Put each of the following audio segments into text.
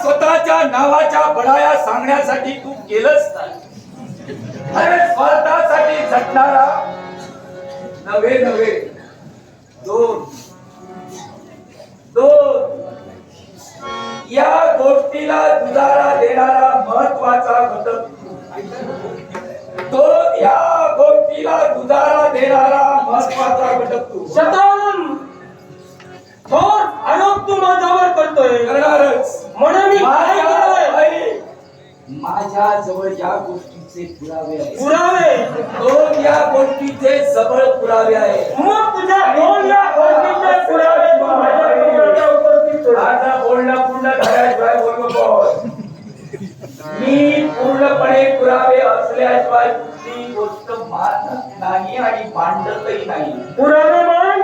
स्वतःच्या नावाच्या बडाया सांगण्यासाठी तू केलंच नाही अरे स्वार्थासाठी झटणारा नव्हे नव्हे. दोन. दोन. या गोष्टीला दुजारा देणारा महत्त्वाचा घटक तू. या गोष्टीला दुजारा देणारा महत्त्वाचा घटक तू. शतावन्न थोर आरोप तू माझ्यावर करतोय. करणारच. म्हणून? माझ्या जवळ या गोष्टीचे पुरावे आहेत. पुरावे? दोन या गोष्टीचे सबळ पुरावे आहेत. मग तुझ्या दोन या गोष्टीचे पुरावे तू माझ्यासमोर उपस्थित कर. आता बोलणं पूर्ण झाल्याशिवाय बोलू नको मी पूर्णपणे पुरावे असल्याशिवाय कुठली गोष्ट मानत नाही आणि मांडतही नाही. पुरावे मान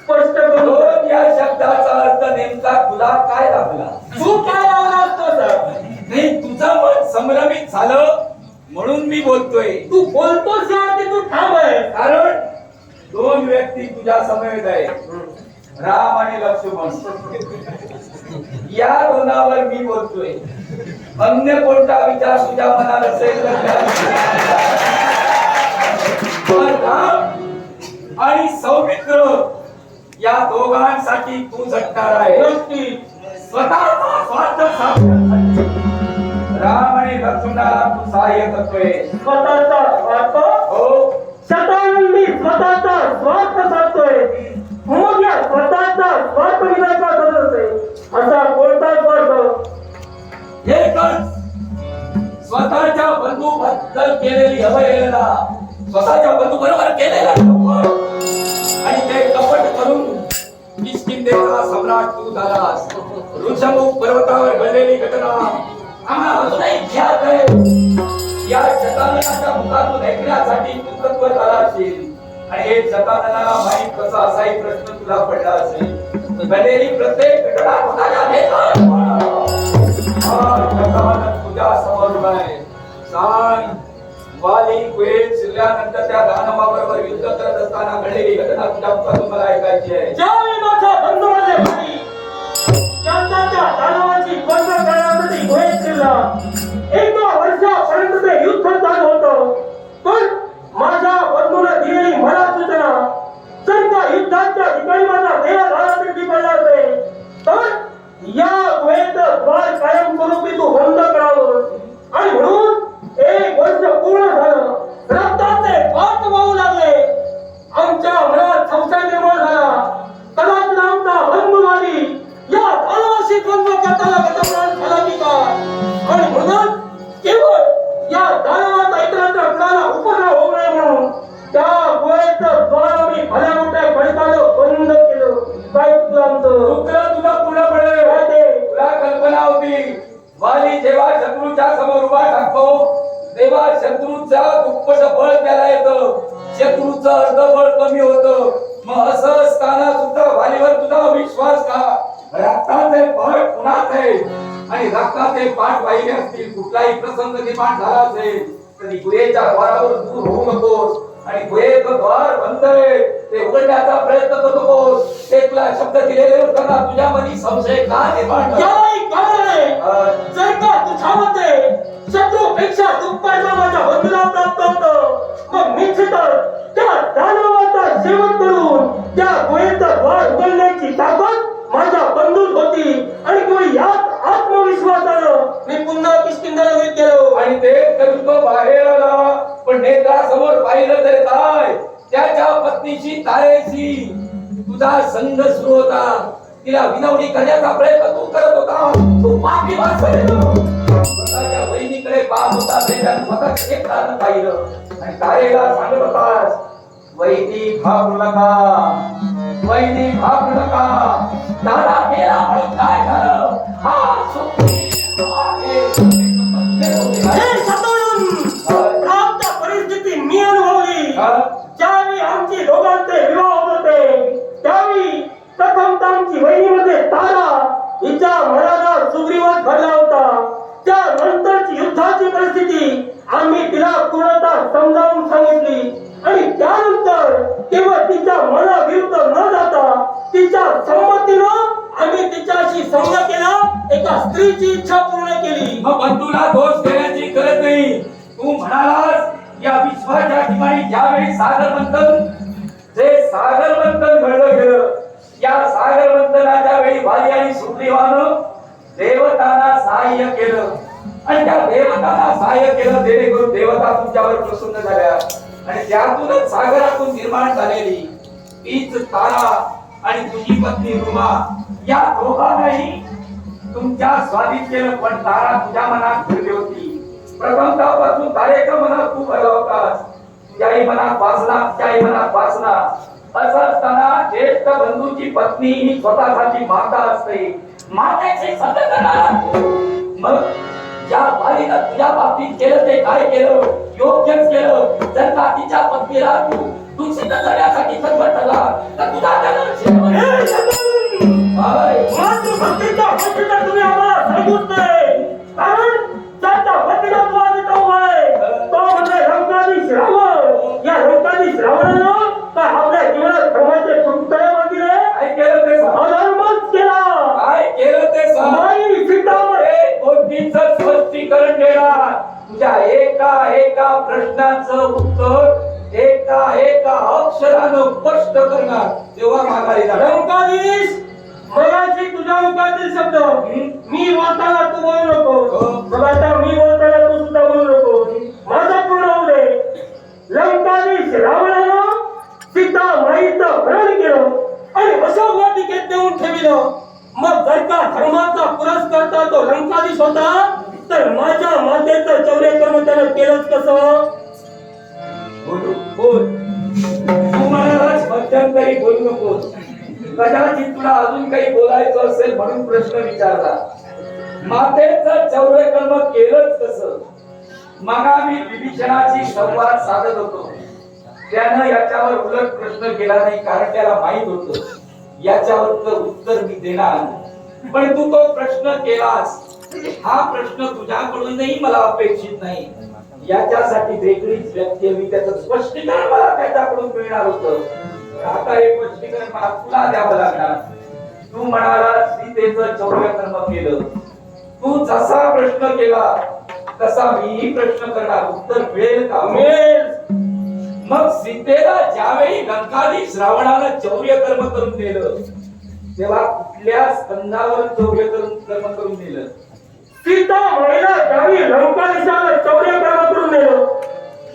स्पष्ट करू दोन या शब्दाचा अर्थ नेमका तुला काय लागला? तू काय लावला संभ्रमित झालं म्हणून मी बोलतोय. तू बोलतोस तू थांब आहे कारण दोन व्यक्ती तुझ्या समवेत आहेत. राम आणि लक्ष्मण. या दोनावर मी बोलतोय. अन्य कोणता विचार तुझ्या मनात असेल तर राम आणि सौमित्र या दोघांसाठी तू झटणार आहे स्वतःचा स्वार्थ साधण्यासाठी. सहाय्य स्वतःचा स्वार्थ. हो. शतावन्न मी स्वतःचा स्वार्थ साधतोय मग या स्वतःचा स्वार्थ विधाचा करत आहे असा कोणता स्वार्थ. एकच. स्वतःच्या बंधू बद्दल केलेली अवहेलना. स्वतःच्या बंधू बरोबर केलेला आणि ते कपट करून किष्किंधेचा सम्राट तू झालास. ऋषमुख पर्वतावर घडलेली घटना. आम्हाला अजूनही शताननाच्या मुखातून ऐकण्यासाठी तू तत्पर झाला असेल. आणि हे शताननाला माहीत कसा असाही प्रश्न तुला पडला असेल. घडलेली प्रत्येक घटना कोणाच्या नेत्यावर तुझ्या समोर आहे. सांग वाली कुहेत शिरल्यानंतर त्या दानवाबरोबर युद्ध करत असताना घडलेली घटना तुझ्या मुखातून मला ऐकायची आहे. ज्यावेळी माझा बंधू माझे भाई त्यांचा त्या दानवाची बंद करण्यासाठी गुहेत शिरला एका वर्षापर्यंत जेव्हा शत्रूच्या समोर उभा टाकतो तेव्हा शत्रूचा दुप्पट बळ त्याला येतं. शत्रूचं अर्धबळ कमी होतं. मग असं असताना सुद्धा वालीवर तुझा विश्वास का? रक्ताचे बळ कुणाच आहे? आणि रक्ताचे पाठ वाहिले असतील कुठलाही प्रसंग निर्माण झाला असेल तरी गुहेच्या द्वारावर दूर होऊ नकोस. आणि गुहेचं द्वार बंद आहे ते उघडण्याचा प्रयत्न करू नकोस ते तुला शब्द दिलेले असताना तुझ्यामध्ये संशय का निर्माण कारण आहे का तुझ्यामध्ये शत्रूपेक्षा दुप्पट माझ्या बंधूला प्राप्त होतं मग निश्चितच त्या दानवाचा सेवन करून त्या गुहेचा द्वार उघडण्याची ताकद माझ्या बंधूत होती आणि तुम्ही याच आत्मविश्वासानं मी पुन्हा किष्किंधाला वेध गेलो आणि ते तो बाहेर आला पण नेत्रासमोर पाहिलं तरी काय? त्याच्या पत्नीची तारेशी तुझा संघ सुरू होता. तिला विनवणी करण्याचा प्रयत्न तू करत होता. तू वाचले स्वतःच्या बहिणीकडे पाहत होता स्वतः एक कारण पाहिलं. आणि तारेला सांगत होतास वैदी घाबरू नका. वैदी घाबरू नका. दादा म्हणून काय झालं? हा. हे परिस्थिती मी अनुभवली? ज्यावेळी आमची दोघांचे विवाह होत होते त्यावेळी प्रथम आमची वहिनीमध्ये तारा हिच्या मनाला सुग्रीवच घडला होता. त्यानंतरची युद्धाची परिस्थिती आम्ही तिला पूर्णतः समजावून सांगितली. आणि त्यानंतर केवळ तिच्या मनाविरुद्ध न जाता तिच्या संमतीनं आम्ही तिच्याशी संघ केला. एका स्त्रीची इच्छा पूर्ण केली. मग बंधूला दोष देण्याची गरज नाही. तू म्हणालास या विश्वाच्या ठिकाणी ज्यावेळी सागर मंथन सहाय्य केलं जेणेकरून देवता तुमच्यावर प्रसन्न झाल्या. आणि त्यातूनच सागरातून निर्माण झालेली तीच तारा आणि तुझी पत्नी रुमा या दोघांनाही तुमच्या स्वाधीन केलं पण तारा तुझ्या मनात भरली होती. प्रथमतापासून तारेच्या मनात तू भरला होतास. तुझ्याही मनात वासना त्याही मनात वासना. असं असताना ज्येष्ठ बंधूची पत्नी ही स्वतःसाठी माता असते. मातेचे सतत मग ज्या बाईनं तुझ्या बाबतीत केलं ते काय केलं? योग्यच केलं. जर का तिच्या पत्नीला तू दूषित करण्यासाठी संघटला तर तुझा त्याला शेवट. हे शकुन! स्पष्ट करणार तेव्हा माघारी जाणार. मगाशी तुझ्या मुखातील शब्द मी बोलताना तू बोलू नको. हो. मग आता मी बोलताना तू सुद्धा बोलू नको. माझा पूर्ण होऊ दे. लंकाधीश रावणानं सीता माईचं हरण केलं. आणि वशोवाटिकेत देऊन ठेविलं. मग जर का धर्माचा पुरस्कर्ता तो लंकाधीश होता तर माझ्या मातेचं चौर्य कर्म त्यानं केलंच कसं? बोलू. मध्यंतरी बोलू नकोस कदाचित तुला अजून काही बोलायचं असेल म्हणून प्रश्न विचारला. मातेचं चौर्य कर्म केलंच कसं? मागा मी विभीषणाची संवाद साधत होतो. त्यानं याच्यावर उलट प्रश्न केला नाही कारण त्याला माहीत होत. याच्यावर तर उत्तर मी देणार पण तू तो प्रश्न केलास. हा प्रश्न तुझ्याकडूनही मला अपेक्षित नाही. याच्यासाठी वेगळीच व्यक्ती मी त्याचं स्पष्टीकरण मला त्याच्याकडून मिळणार होतं. आता हे स्पष्टीकरण मला तुला द्यावं लागणार. तू म्हणाला सीतेचं चौर्य कर्म केलं. तू जसा प्रश्न केला तसा मीही प्रश्न करणार. उत्तर मिळेल का? मिळेल. मग सीतेला ज्यावेळी लंकाधीश रावणानं चौर्य कर्म करून दिलं तेव्हा कुठल्या स्कंदावर चौर्य करून कर्म करून दिलं? सीता महिला ज्यावेळी लंकाधीशाला चौर्य कर्म करून नेलं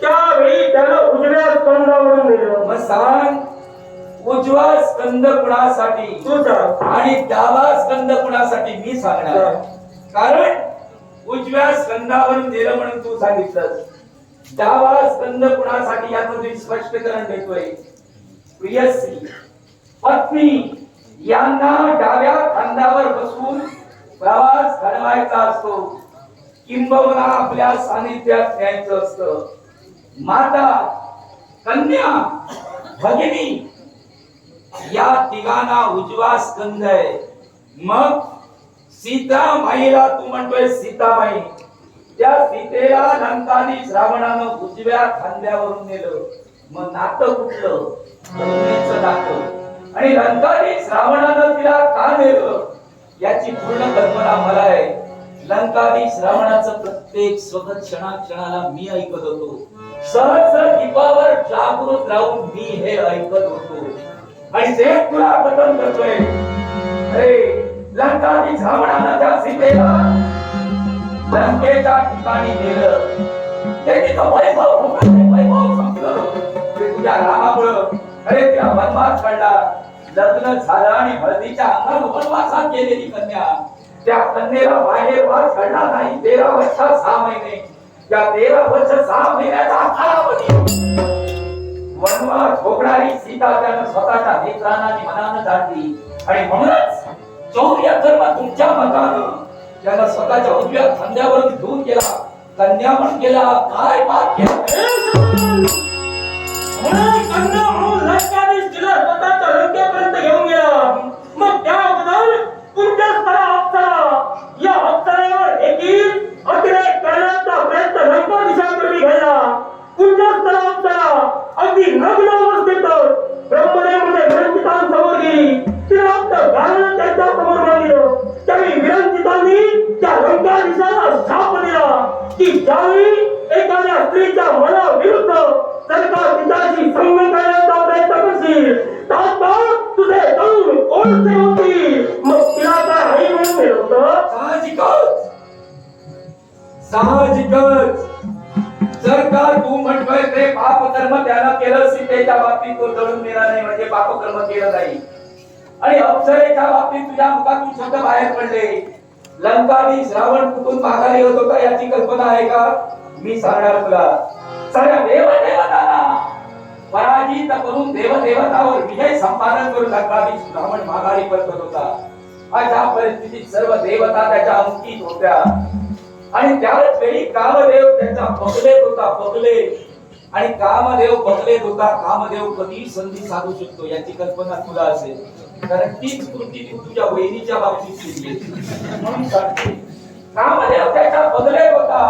त्यावेळी त्यानं उजव्या स्कंदावरून नेलं मग सांग उजवा स्कंद कुणासाठी? आणि डावा स्कंद कुणासाठी मी सांगणार कारण उजव्या स्कंदावरून दिलं म्हणून तू सांगितलंस. डावा स्कंद कुणासाठी याचं मी स्पष्टीकरण देतोय? प्रियसी पत्नी यांना डाव्या खांद्यावर बसून प्रवास घडवायचा असतो. किंबहुना आपल्या सानिध्यात न्यायचं असतं. माता कन्या भगिनी या तिघांना उजवा स्कंद आहे. मग सीता माईला तू म्हणतोय सीतामाई. त्या सीतेला लंकानी श्रावणानं उजव्या खांद्यावरून नेलं. मग नातं कुठलं करुणेचं नातं. आणि लंकानी श्रावणानं तिला का नेलं? याची पूर्ण कल्पना मला आहे. लंकानी श्रावणाचं प्रत्येक स्वतः क्षणाक्षणाला मी ऐकत होतो. सहज दीपावर जागृत राहून मी हे ऐकत होतो. आणि ते तुला कथन करतोय. अरे लंकानी झावणाला त्या सीतेला लंकेच्या ठिकाणी नेलं. ते तो वैभव होतं, वैभव संपलं. ते तुझ्या रामामुळं अरे तिला वनवास पडला लग्न झालं आणि हळदीच्या अंगात वनवासात गेलेली कन्या. त्या कन्येला बाहेर वास घडला नाही. तेरा वर्ष सहा महिने. त्या तेरा वर्ष सहा महिन्याचा कालावधी. वनवास भोगणारी सीता त्यानं स्वतःच्या नेत्रानं आणि मनानं जाणली आणि म्हणूनच चौर्य कर्म तुमच्या मतानं त्याला स्वतःच्या उजव्या खांद्यावरून घेऊन गेला कन्या म्हणून गेला काय पाप केला? म्हणून कन्या म्हणून लंकाधीश तिला स्वतःच्या लंकेपर्यंत घेऊन गेला. मग त्या अगोदर तुमच्या स्थळा अप्सरा या साहजिकच जर का तू म्हणतोय ते पाप कर्म त्यानं केलं सीतेच्या बाबतीत तो जळून गेला नाही म्हणजे पाप कर्म केलं नाही. आणि अप्सरेच्या बाबतीत तुझ्या मुखातून शब्द बाहेर पडले. लंकाधीश रावण कुठून माघारी होत होता याची कल्पना आहे का? मी सांगणार तुला. सगळ्या देवदेवतांना. पराजित करून देवदेवतावर विजय संपादन करून लंकाधीश रावण माघारी परतत होता. अशा परिस्थितीत सर्व देवता त्याच्या अंकित होत्या. आणि त्याच वेळी कामदेव त्यांचा बगलेत होता बगले आणि कामदेव बगलेत होता कामदेव कधी संधी साधू शकतो याची कल्पना तुला असेल. कारण तीच कृती तू तुझ्या वहिनीच्या बाबतीत केली म्हणून सांगते कामदेव त्याच्या बदले होता.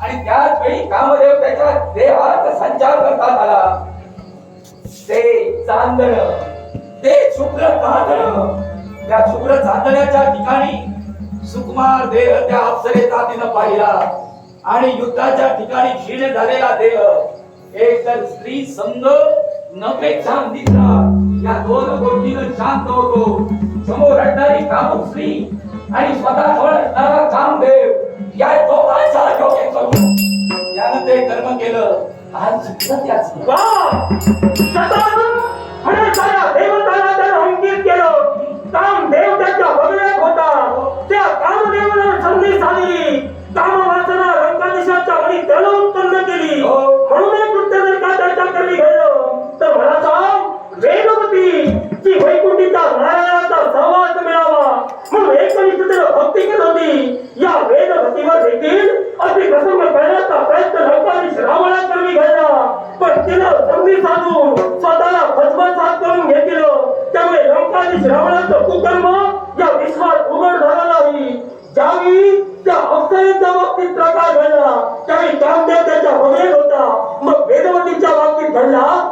आणि त्याच वेळी कामदेव त्याच्या देहात संचार करता आला ते चांदण ते शुभ्र चांदण त्या शुभ्र चांदण्याच्या ठिकाणी सुकुमार देह त्या अप्सरेचा तिनं पाहिला. आणि युद्धाच्या ठिकाणी क्षीण झालेला देह एक तर स्त्री संघ नपेक्षा दिसला या दोन गोष्टीनं शांत होतो. समोर रडणारी कामुक स्त्री आणि स्वतः जवळ असणारा कामदेव या दोघांचा योग्य करून. त्यानं ते कर्म केलं. आज चुकलं त्याच वा! सदानंद म्हणे देवताला त्यानं अंकित केलं. कामदेव त्याच्या बगड्यात होता. त्या कामदेवानं संधी साधली काम वासना रंगादेशाच्या मणी त्यानं उत्पन्न केली. हो. म्हणून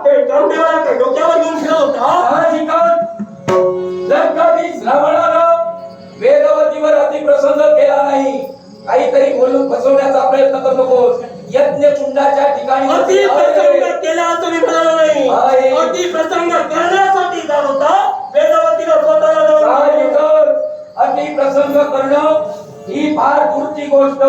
ते काय डोक्यावर घेऊन फिरत होता. साहजिकच लंकाधीश रावणानं वेदवतीवर अतिप्रसंग केला नाही. काहीतरी बोलून फसवण्याचा प्रयत्न करू नकोस. यज्ञ कुंडाच्या ठिकाणी अति प्रसंग केला असं मी म्हणालो नाही. अति प्रसंग करण्यासाठी जात होता. वेदवतीला स्वतःला जाऊन साहजिकच अतिप्रसंग करणं ही फार दूरची गोष्ट.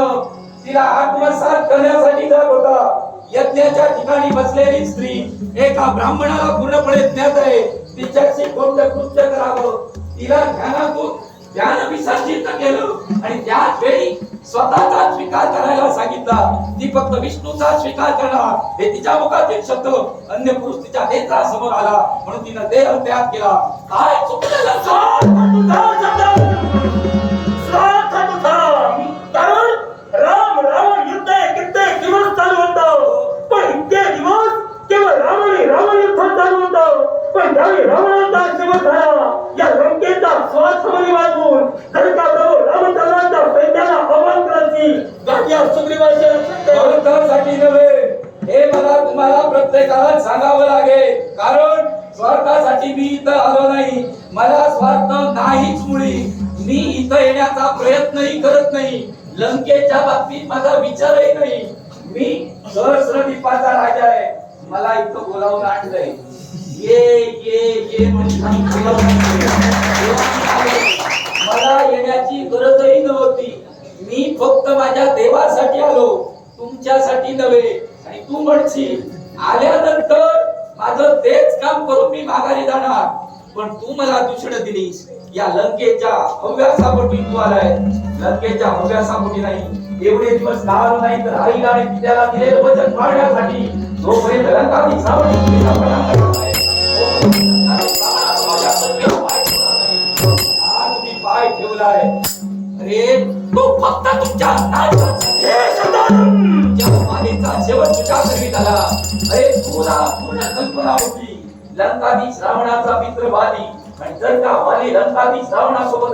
तिला आत्मसात करण्यासाठी जात होता. यज्ञाच्या ठिकाणी बसलेली स्त्री एका ब्राह्मणाला पूर्णपणे ज्ञात आहे. तिच्याशी कोणतं कृत्य करावं? तिला ध्यानातून ध्यान विसर्जित केलं. आणि त्याच वेळी स्वतःचा स्वीकार करायला सांगितला. ती फक्त विष्णूचा स्वीकार करणार. हे तिच्या मुखातील शब्द अन्य पुरुष तिच्या नेत्रासमोर आला. म्हणून तिनं देह त्याग केला. काय चुकलेलं रामाने रावण युद्ध चालू होतं पण ज्यावेळी रावणाचा शिवत झाला या लंकेचा स्वार्थमध्ये वागून जर का प्रभू रामचंद्राच्या सैन्याला अवमान करायची. गाठ्या सुग्रीवाच्या लक्षात ठेवा. स्वार्थासाठी नव्हे. हे मला तुम्हाला प्रत्येकाला सांगावं लागेल. कारण स्वार्थासाठी मी इथं आलो नाही. मला स्वार्थ नाहीच मुळी. मी इथं येण्याचा प्रयत्नही करत नाही. लंकेच्या बाबतीत माझा विचारही नाही. मी सहस्रदीपाचा राजा आहे. मला इथं बोलावून आणलंय. ये ये ये मला येण्याची गरजही नव्हती. मी फक्त माझ्या देवासाठी आलो तुमच्यासाठी नव्हे. आणि तू म्हणशील आल्यानंतर माझं तेच काम करून मी माघारी जाणार. पण तू मला दुसरं दिलीस. या लंकेच्या हव्यासापोटी तू आलाय. लंकेच्या हव्यासापोटी नाही. एवढे दिवस लाल नाही तर आईला आणि पित्याला दिलेलं वचन पाळण्यासाठी जोपर्यंत नाही. आज मी पाय ठेवलाय अरे तो फक्त तुमच्या मानेचा शेवट तुझ्या अरे तुला पूर्ण कल्पना होती लंकाधीश श्रावणाचा मित्र बाली आणि जर का बाली लंकाधीश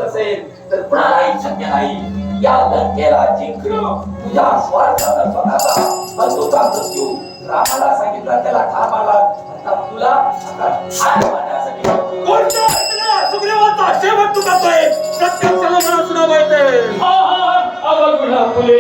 असेल तर कुणालाही शक्य नाही या लंकेला जिंकणं तुझ्या स्वार्थाचा स्वतःचा बंधूचा मृत्यू रामाला सांगितला त्याला ठार मारला आता तुला आता. कोणत्या अर्थाने सुग्रीवाचा शेवट तू करतोय प्रत्येक मला सुद्धा माहिती आहे अवगुण फुले.